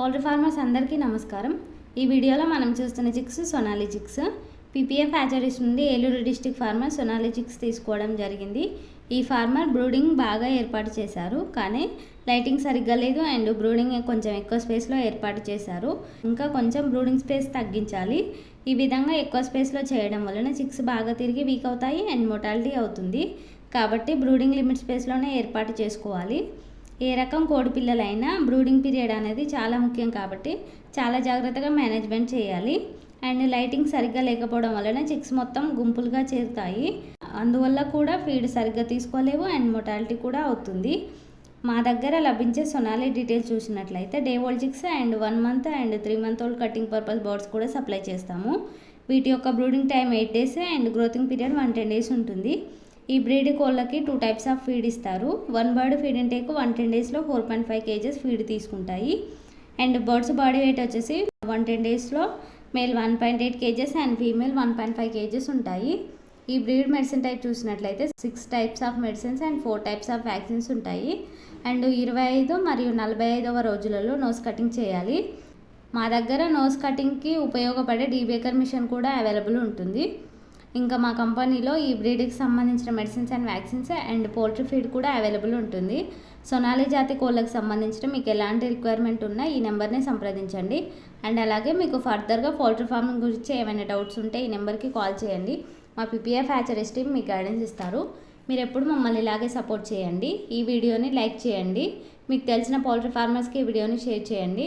Poultry farmers అందరికీ నమస్కారం. ఈ వీడియోలో మనం చూస్తున్న chicks Sonali chicks. PPF hatcheries నుండి Eluru district farmer Sonali chicks తీసుకోవడం జరిగింది. ఈ ఫార్మర్ బ్రూడింగ్ బాగా ఏర్పాటు చేశారు. కానీ లైటింగ్ సరిగ్గా లేదు. అండ్ బ్రూడింగ్ కొంచెం ఎక్కువ స్పేస్లో ఏర్పాటు చేశారు. ఇంకా కొంచెం బ్రూడింగ్ స్పేస్ తగ్గించాలి. ఈ విధంగా ఎక్కువ స్పేస్లో చేయడం వలన చిక్స్ బాగా తిరిగి వీక్ అవుతాయి అండ్ మొటాలిటీ అవుతుంది. కాబట్టి బ్రూడింగ్ లిమిట్ స్పేస్లోనే ఏర్పాటు చేసుకోవాలి. ఏ రకం కోడి పిల్లలైనా బ్రూడింగ్ పీరియడ్ అనేది చాలా ముఖ్యం కాబట్టి చాలా జాగ్రత్తగా మేనేజ్మెంట్ చేయాలి. అండ్ లైటింగ్ సరిగ్గా లేకపోవడం వలన చిక్స్ మొత్తం గుంపులుగా చేరుతాయి. అందువల్ల కూడా ఫీడ్ సరిగ్గా తీసుకోలేవు అండ్ మొటాలిటీ కూడా అవుతుంది. మా దగ్గర లభించే సొనాలి డీటెయిల్స్ చూసినట్లయితే day old chicks and one month and three month old cutting purpose birds కూడా సప్లై చేస్తాము. వీటి యొక్క brooding time eight days and growing period one ten days ఉంటుంది. ఈ బ్రీడ్ కోళ్ళకి టూ టైప్స్ ఆఫ్ ఫీడ్ ఇస్తారు. One bird feed intake one ten డేస్లో four point five kgs feed తీసుకుంటాయి. అండ్ బర్డ్స్ బాడీ వెయిట్ వచ్చేసి వన్ టెన్ డేస్లో male one point eight kgs and female one point five kgs ఉంటాయి. ఈ breed medicine type చూసినట్లయితే six types of medicines and four types of vaccines ఉంటాయి. And ఇరవై ఐదు మరియు నలభై ఐదవ రోజులలో నోస్ కటింగ్ చేయాలి. మా దగ్గర నోస్ కటింగ్కి ఉపయోగపడే డీబేకర్ మిషన్ కూడా అవైలబుల్ ఉంటుంది. ఇంకా మా కంపెనీలో ఈ బ్రీడ్కి సంబంధించిన medicines and vaccines and poultry feed కూడా అవైలబుల్ ఉంటుంది. సొనాలి జాతి కోళ్ళకు సంబంధించిన మీకు ఎలాంటి రిక్వైర్మెంట్ ఉన్నా ఈ నెంబర్ని సంప్రదించండి. అండ్ అలాగే మీకు ఫర్దర్గా పోల్ట్రీ ఫార్మింగ్ గురించి ఏమైనా డౌట్స్ ఉంటే ఈ నెంబర్కి కాల్ చేయండి. మా పీపీఎఫ్ హ్యాచరీస్ టీమ్ మీకు గైడెన్స్ ఇస్తారు. మీరు ఎప్పుడు మమ్మల్ని ఇలాగే సపోర్ట్ చేయండి. ఈ వీడియోని లైక్ చేయండి. మీకు తెలిసిన పౌల్ట్రీ ఫార్మర్స్కి ఈ వీడియోని షేర్ చేయండి.